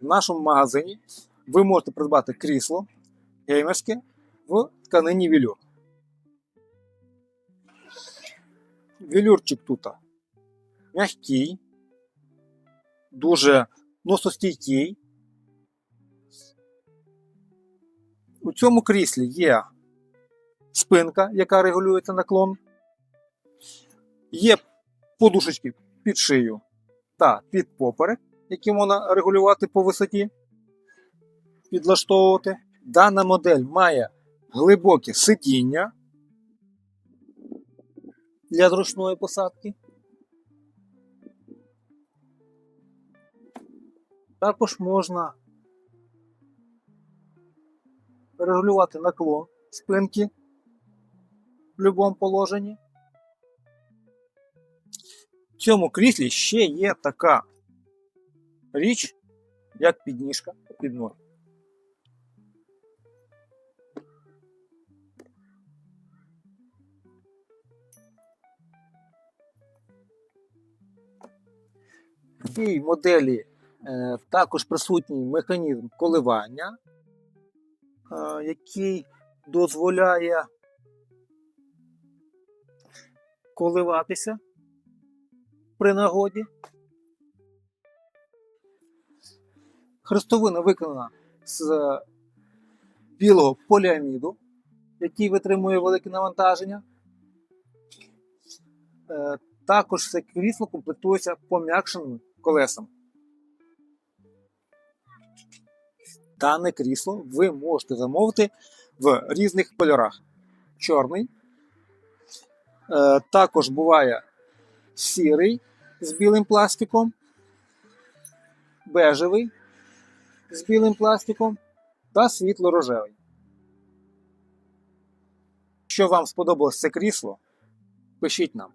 в нашому магазині ви можете придбати крісло геймерське в тканині вілюр. Вілюрчик тут м'який, дуже носостійкий. У цьому кріслі є спинка, яка регулюється наклон. Є подушечки під шию та під поперек, які можна регулювати по висоті, підлаштовувати. Дана модель має глибоке сидіння для зручної посадки. Також можна регулювати наклон спинки в будь-якому положенні. В цьому кріслі ще є така річ, як підніжка під ноги. В цій моделі е, також присутній механізм коливання, е, який дозволяє коливатися при нагоді. Хрестовина виконана з білого поліаміду, який витримує велике навантаження. Е, Також це крісло комплектується пом'якшеними колесами. Дане крісло ви можете замовити в різних кольорах. Чорний. Е, Також буває сірий з білим пластиком, бежевий з білим пластиком та світло-рожевий. Якщо вам сподобалось це крісло, пишіть нам.